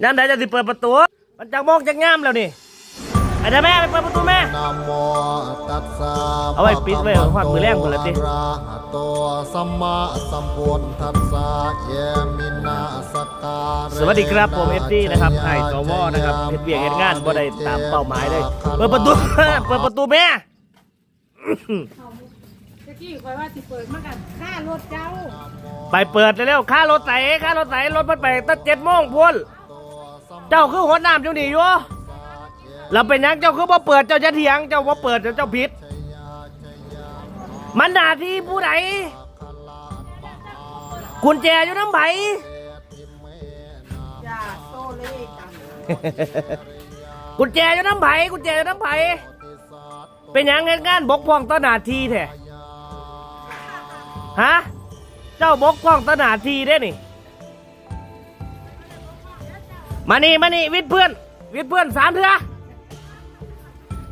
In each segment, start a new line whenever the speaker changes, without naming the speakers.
นั่นเดี๋ยวจะสิเปิดประตู มันจังโมงจังงามแล้วนี่ไอ้เจ้าแม่ไปเปิดประตูแม่
นะโมตัสสะ
เอาไว้ปิดไว้ฮอดมื้อแลงพุ่นล่ะติ
อะระหะโตสัมมาสัมพุทธัสสะเยมินาสการะ
สวัสดีครับผมเอฟซีนะครับไอ้สวนะครับเฮ็ดเวียกเฮ็ดงานบ่ได้ตามเป้าหมายเลย เปิดประตู เปิดประตูแม่
ตะกี้คอยว่าสิเปิดมากันค่ารถเจ้า
ไปเปิดเร็วๆค่ารถใส่ค่ารถใส่รถมันไปตั้งเจ็ดโมงพุ่น เจ้าคือหัวน้ำเจ้าหนีอยู่แล้วเป็นหยังเจ้าคือบ่เปิดเจ้าจะเถียง เจ้าบ่เปิดเจ้าเจ้าผิด มันหน้าที่ผู้ใดกุญแจอยู่น้ำไผ
อย่าโซเล่จัง
กุญแจอยู่น้ำไผกุญแจอยู่น้ำไผเป็นหยังเฮ็ดงานบกพร่องต่อหน้าที่แท้ฮะ เจ้าบกพร่องต่อหน้าที่ได้นี่ มานี่มานี่วิทย์เพื่อน วิทย์เพื่อนสามเถื่อ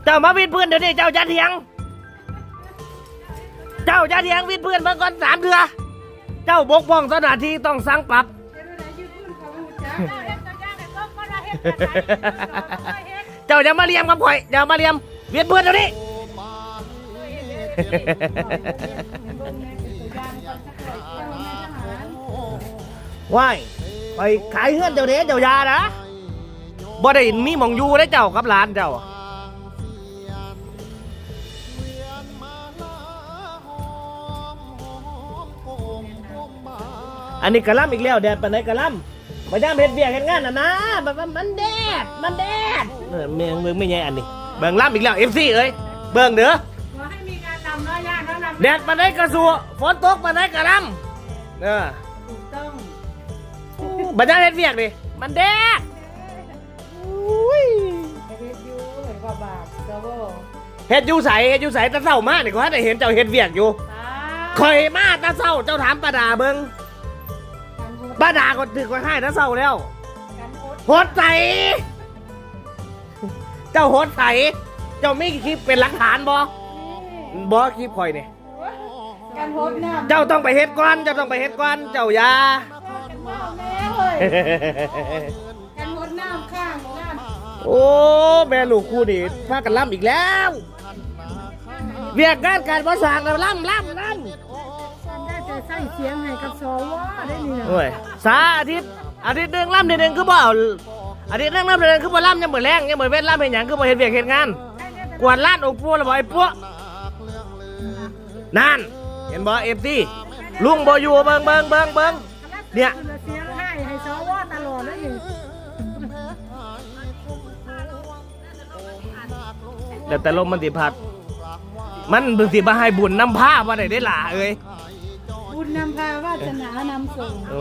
เจ้ามาวิทย์เพื่อนเดี๋ยวนี้เจ้าจะเถียง เจ้าจะเถียงวิทย์เพื่อนเมื่อก่อนสามเถื่อเจ้าบกพร่องต่อหน้าที่ต้องสั่งปรับ
เดี๋ยวไหนยืดขึ้นเขาหูจ้า
เจ้าอย่ามาเลียมกับข่อยอย่ามาเลียมเวียนเพื่อนเดี๋ยวนี้ว้าย ไปขายเฮือนเจ้าเด้เจ้ายานะบ่ได้มีหมองอยู่ได้เจ้ากับหลานเจ้าอันนี้กระหลำอีกแล้วแดดปานไหนกระหลำมาย่ามเฮ็ดเบียกเฮ็ดงานน่ะนะแบบว่ามันแดดมันแดดเออเมืองเมืองไม่ใหญ่อันนี้เบิ่งล่ำอีกแล้ว FC เอ้ยเบิ่งเด้อ
ขอให้มีการนำน้อยยากแล้วนำ
แดดปานไหนกระสัวฝนตกปานไหนกระหลำเออ
ถูกต้อง
บัญญัติเฮ็ดเวียกดิมันแดดอุ้ย
ไอเวทยูเห็นว่าบาปเจ้าโว้
เฮ็ดอยู่ใสเฮ็ดอยู่ใสตาเศร้ามากนี่ก็ให้ได้เห็นเจ้าเฮ็ดเวียกอยู่
ตา
เคยมาตาเศร้าเจ้าถามป้าดาเบิ่ง
การโพส
ป้าดาก็ถือว่าให้ตาเศร้าแล้ว
การโพส
โหดใสเจ้าโหดใสเจ้ามีคลิปเป็นหลักฐานบ่บ่คลิปข่อยนี่
การโพสน้ำ
เจ้าต้องไปเฮ็ดก่อนเจ้าต้องไปเฮ็ดก่อนเจ้าอย่า
กันว่าแม่เลย การโพสน้ำข้างน้ำ
โอ้แม่ลูกคู่นี่พากันล่ำอีกแล้วเวียกงานการบ่สร้างแล้วล่ำล่ำล่ำ
ฉันได้แต่ใส่เสียงให้กับสวได้นี่นะ
โอ้ยสาอาทิตย์อาทิตย์หนึ่งล่ำเดือนหนึ่งคือบ่เอาอาทิตย์หนึ่งล่ำเดือนหนึ่งคือบ่ล่ำยังเหมือนแรงยังเหมือนเวทล่ำเป็นหยังคือบ่เห็นเวียกเห็นงานกวาดลาดองค์ปู่แล้วบ่ไอ้พวกนั่นเห็นบ่เอฟซีลุงบ่อยู่เบิ่งเบิ่งเบิ่งเบิ่งเนี่ย แต่แต่ลมมันสิพัด มันเพิ่งสิมาให้บุญนำผ้าว่าได้ได้ล่ะเอ้ย
บุญนำพาวาสนานำส่ง
โอ้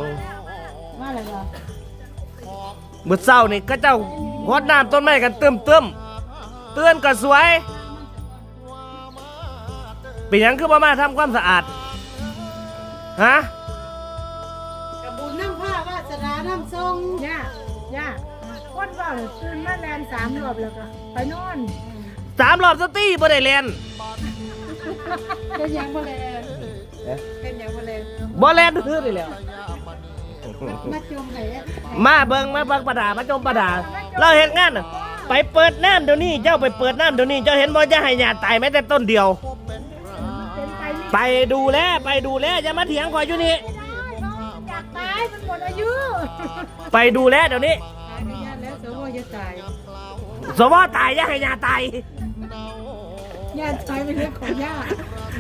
ว่าอะไรวะ
มื้อเช้านี่ก็เจ้าฮดน้ำต้นไม้กันเติมเติมเตือนก็สวยเป็นหยังคือบ่มาทำความสะอาดฮะ
กับบุญนำพาวาสนานำส่งย่าย่าคนว่าตื่นมาแลนสามรอบแล้วก็ไปนอน
สามรอบสตีบ่ได้เรียน
เป็นยังบ่แลนเป็นยังบ่แลน
บ่แลนคือนี่แหล้ว
มาจมไหน
มาเบิ่งมาเบิ่งประดามาจมประดา เราเห็นงานน่ะไปเปิดน้ำเดี๋ยวนี้เจ้าไปเปิดน้ำเดี๋ยวนี้เจ้าเห็นบ่จะให้หยาตายแม้แต่ต้นเดียว
เป็นไปไม่
ไปดูแลไปดูแลอย่ามาเถียงคอยอยู่นี่
อยากตายมันหมดอายุ
ไปดูแลเดี๋ยวนี้
ตายไม่ยากแล้วสวจะตาย
สมมติตายอย่าให้หยาตาย
ญาติตายเป็นเรื่องของญาติ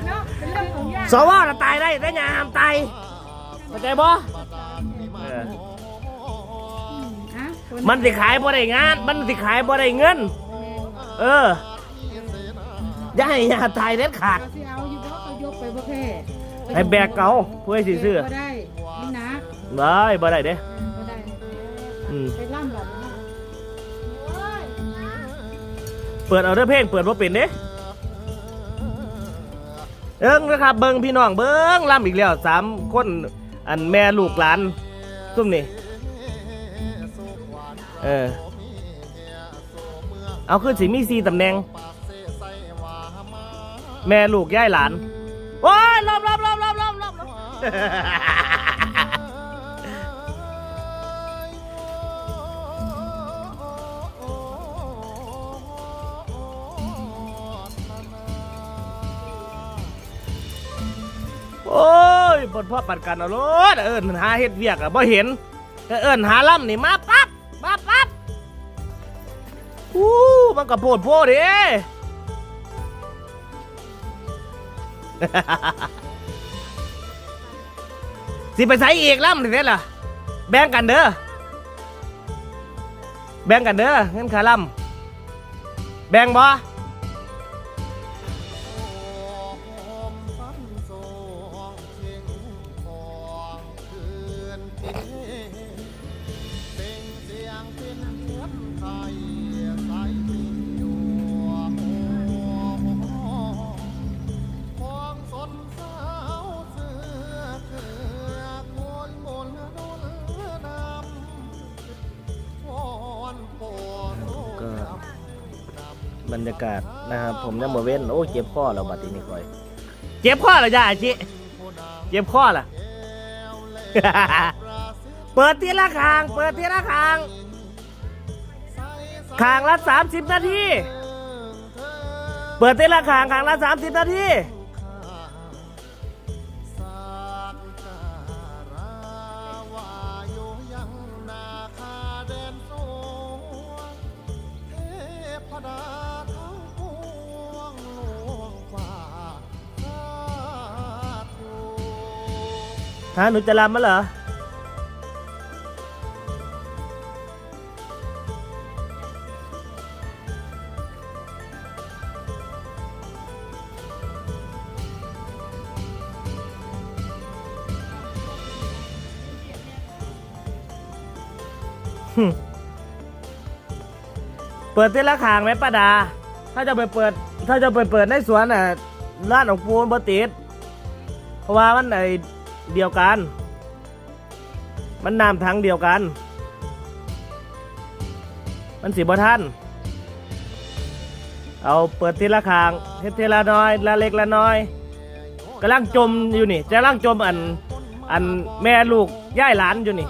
เนาะเป็นเรื่องของญาติ
สมมติตายได้แต่หยาห้ามตายเข้าใจบ่เออ
ฮะคน
มันสิขายบ่ได้งาน มันสิขายบ่ได้เงิน เอออย่าให้หยาตายเด็ดขาด
เขาสิเอาอยู่บ่เขายกไปบ่แพ้
ให้แบกเก่าเพื่อให้สิซื้อ
บ่ได้นี่นะ
ได้บ่ได้เด้
บ่ได้
อืม
ไปล่ำหลับน
เปิดเอาเด้อเพลงเปิดว่าเป็นเด้เอิงนะครับเบิงพี่น้องเบิงล่ำอีกแล้วสามคนอันแม่ลูกหลานซุ่มนี่เออเอาขึ้นสิมีสี่ตำแหน่ง แม่ลูกย่ายหลานโอ้ยลบลบลบลบลบลบลบ บนพ่อปัดกันเอารถเอิญหาเฮ็ดเวียกอะบ่เห็นเอิญหาล่ำนี่มาปั๊บมาปั๊บอู้มันก็โพดโพดเด้สิไปใส่อีกล่ำถึงได้ล่ะ แบ่งกันเด้อแบ่งกันเด้อเงินค่าล่ำแบ่งบ่ รรยากาศนะครับผมยังบ่เว้นโอ้เจ็บข้อเราบัดนี้คอย เจ็บข้อเหรอจ้าอาชิเจ็บข้อล่ะเปิดทีละคาง เปิดทีละคางคางละสามสิบนาที เปิดทีละคางคางละสามสิบนาที ฮะหนูจะรำมั้เหรอเปิดเต้นละขางไหมป้าดา ถ้าจะไปเปิด ถ้าจะไปเปิดในสวนน่ะร้านของปูนบติดเพราะว่ามันไอ เดียวกัน มันนำทางเดียวกัน มันสีบ่ท่านเอาเปิดทีละคางเฮ็ดทีละน้อยละเล็กละน้อยกำลังจมอยู่นี่จะกำลังจมอันอันแม่ลูกย่ายหลานอยู่นี่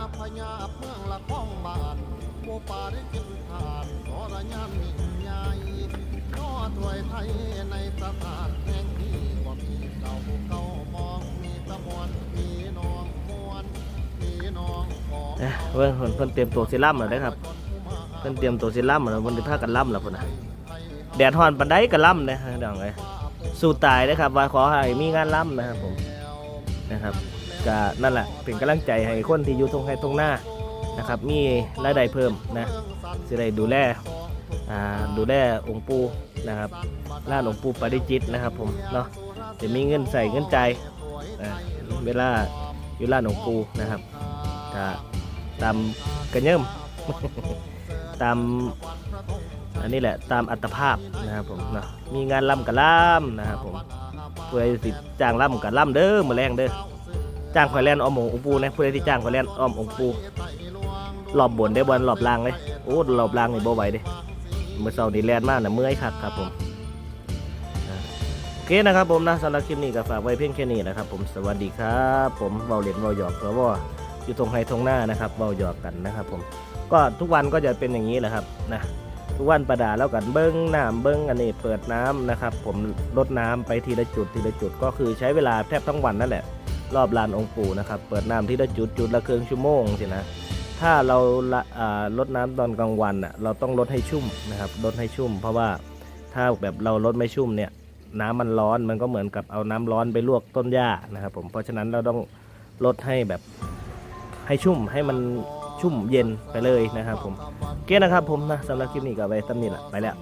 เอ้ยเพิ่นเพิ่นเพิ่นเตรียมตัวสิล่ำแล้วนะครับเพิ่อนเตรียมตัวสิล่ำแล้วเพิ่อนสิพากันล่ำแล้วพุ่นน่ะแดดฮอนปานใดก็ล่ำนะเดังไงสู้ตายนะครับว่าขอให้มีงานล่ำนะครับผมนะครับก็นั่นแหละเป็นกำลังใจให้คนที่อยู่ตรงให้ตรงหน้านะครับ มีรายได้เพิ่มนะสิได้ดูแลอ่าดูแลองค์ปู่นะครับร้านองปู่ปาริจิตนะครับ ผมเนาะจะมีเงินใส่เงินใจเวลาอยู่ร้านองปู่นะครับก็ ตามกระเยิมตามอันนี้แหละตามอัตภาพนะครับผมเนาะมีงานล่ำกับล่ำนะครับผมเพื่อสิจ้างล่ำกับล่ำเด้อมาแรงเด้อจ้างข่อยแลนอ้อมองปูนะเพื่อที่จ้างข่อยแลนอ้อมองปูรอบบนได้บอลรอบลางเลยโอ้รอบลางนี่บ่ไหวเด้เมื่อเช้านี่แลนมากนะเมื่อยคักครับผมโอเคนะครับผมนะสำหรับคลิปนี้ก็ฝากไว้เพียงแค่นี้นะครับผมสวัสดีครับ ผมเบาเหรียญเบาหยอกเพราะว่า อยู่ตรงไฮตรงหน้านะครับเบาหยอกกันนะครับผมก็ทุกวันก็จะเป็นอย่างนี้แหละครับนะทุกวันประดาแล้วกันเบิ้งน้ำเบิ้งอันนี้เปิดน้ำนะครับ ผมลดน้ำไปทีละจุดทีละจุดก็คือใช้เวลาแทบทั้งวันนั่นแหละ รอบลานองค์ปู่นะครับเปิดน้ำทีละจุดจุดละครึ่งชั่วโมงสินะถ้าเราลลดน้ำตอนกลางวันอะเราต้องลดให้ชุ่มนะครับลดให้ชุ่ม เพราะว่าถ้าแบบเราลดไม่ชุ่มเนี่ยน้ำมันร้อนมันก็เหมือนกับเอาน้ำร้อนไปลวกต้นหญ้านะครับผมเพราะฉะนั้นเราต้องลดให้แบบ ให้ชุ่มให้มันชุ่มเย็นไปเลยนะครับผมโอเคนะครับผมนะสำหรับคลิปนี้ก็ไปตั้งนี้แหละไปแล้ว